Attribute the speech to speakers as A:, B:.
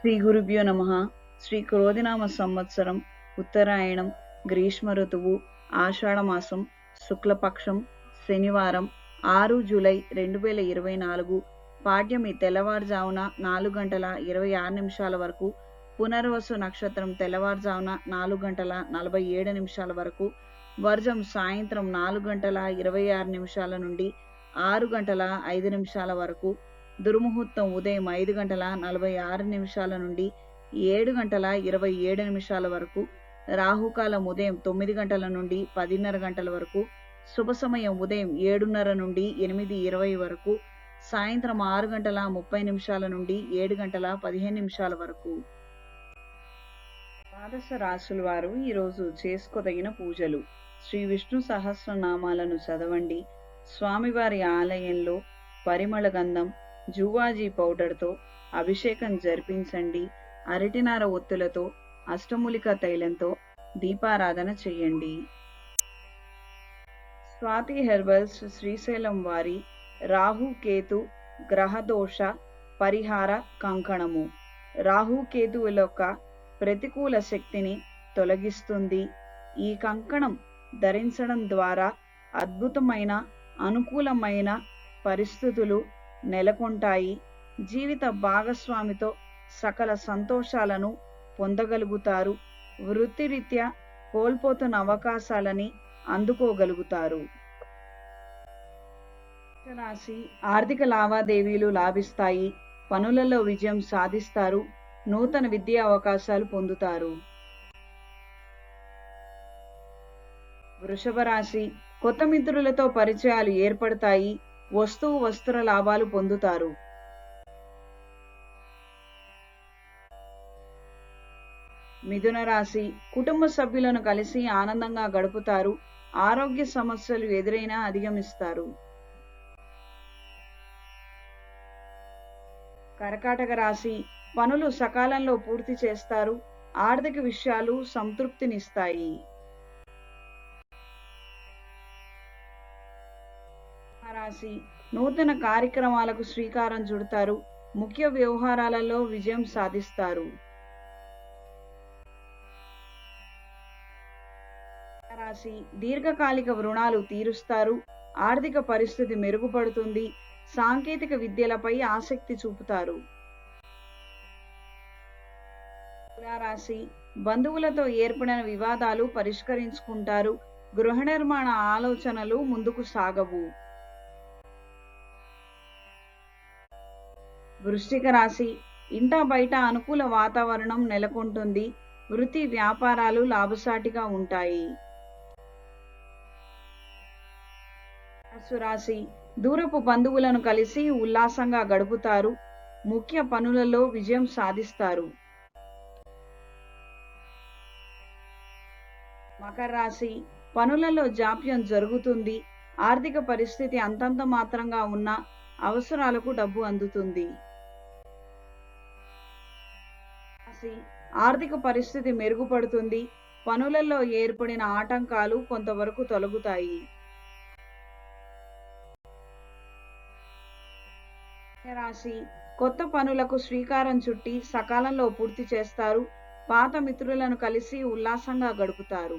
A: శ్రీ గురుభ్యో నమ. శ్రీ క్రోధినామ సంవత్సరం ఉత్తరాయణం గ్రీష్మ ఋతువు ఆషాఢమాసం శుక్లపక్షం శనివారం ఆరు జూలై రెండు వేల ఇరవై నాలుగు పాడ్యమి తెల్లవారుజామున నాలుగు గంటల ఇరవై ఆరు నిమిషాల వరకు పునర్వసు నక్షత్రం తెల్లవారుజామున నాలుగు గంటల నలభై ఏడు నిమిషాల వరకు వర్జం సాయంత్రం నాలుగు గంటల ఇరవై ఆరు నిమిషాల నుండి ఆరు గంటల ఐదు నిమిషాల వరకు దుర్ముహూర్తం ఉదయం ఐదు గంటల నలభై ఆరు నిమిషాల నుండి ఏడు గంటల ఇరవై ఏడు నిమిషాల వరకు రాహుకాలం ఉదయం తొమ్మిది గంటల నుండి పదిన్నర గంటల వరకు శుభ సమయం ఉదయం ఏడున్నర నుండి ఎనిమిది ఇరవై వరకు సాయంత్రం ఆరు గంటల ముప్పై నిమిషాల నుండి ఏడు గంటల పదిహేను నిమిషాల వరకు. ద్వాదశ రాశుల వారు ఈరోజు చేసుకోదగిన పూజలు. శ్రీ విష్ణు సహస్రనామాలను చదవండి. స్వామివారి ఆలయంలో పరిమళ గంధం జువాజీ పౌడర్తో అభిషేకం జరిపించండి. అరటినార ఒత్తులతో అష్టములిక తైలంతో దీపారాధన చేయండి. స్వాతి హెర్బల్స్ శ్రీశైలం వారి రాహు కేతు గ్రహదోష పరిహార కంకణము. రాహు కేతువుల యొక్క ప్రతికూల శక్తిని తొలగిస్తుంది. ఈ కంకణం ధరించడం ద్వారా అద్భుతమైన అనుకూలమైన పరిస్థితులు నెలకొంటాయి. జీవిత భాగస్వామితో సకల సంతోషాలను పొందగలుగుతారు. వృత్తిరీత్యా కోల్పోతున్న అవకాశాలని అందుకోగలుగుతారు. రాశి ఆర్థిక లావాదేవీలు లాభిస్తాయి. పనులలో విజయం సాధిస్తారు. నూతన విద్యా అవకాశాలు పొందుతారు. వృషభ రాశి కొత్త మిత్రులతో పరిచయాలు ఏర్పడతాయి. వస్తువు వస్త్ర లాభాలు పొందుతారు. మిథున రాశి కుటుంబ సభ్యులను కలిసి ఆనందంగా గడుపుతారు. ఆరోగ్య సమస్యలు ఎదురైనా అధిగమిస్తారు. కర్కాటక రాశి పనులు సకాలంలో పూర్తి చేస్తారు. ఆర్థిక విషయాలు సంతృప్తినిస్తాయి. రాసి నూతన కార్యక్రమాలకు శ్రీకారం చుడతారు. ముఖ్య వ్యవహారాలలో విజయం సాధిస్తారు. రాశి దీర్ఘకాలిక రుణాలు తీరుస్తారు. ఆర్థిక పరిస్థితి మెరుగుపడుతుంది. సాంకేతిక విద్యలపై ఆసక్తి చూపుతారు. రాశి బంధువులతో ఏర్పడిన వివాదాలు పరిష్కరించుకుంటారు. గృహ నిర్మాణ ఆలోచనలు ముందుకు సాగవు. వృశ్చిక రాశి. ఇంట బయట అనుకూల వాతావరణం నెలకొంటుంది. వృత్తి వ్యాపారాలు లాభసాటిగా ఉంటాయి. రాశి. దూరపు బంధువులను కలిసి ఉల్లాసంగా గడుపుతారు. ముఖ్య పనులలో విజయం సాధిస్తారు. మకర రాశి. పనులలో జాప్యం జరుగుతుంది. ఆర్థిక పరిస్థితి అంతంత మాత్రంగా ఉన్న అవసరాలకు డబ్బు అందుతుంది. చేసి ఆర్థిక పరిస్థితి మెరుగుపడుతుంది. పనులలో ఏర్పడిన ఆటంకాలు కొంతవరకు తొలగుతాయి. రాశి కొత్త పనులకు శ్రీకారం చుట్టి సకాలంలో పూర్తి చేస్తారు. పాత మిత్రులను కలిసి ఉల్లాసంగా గడుపుతారు.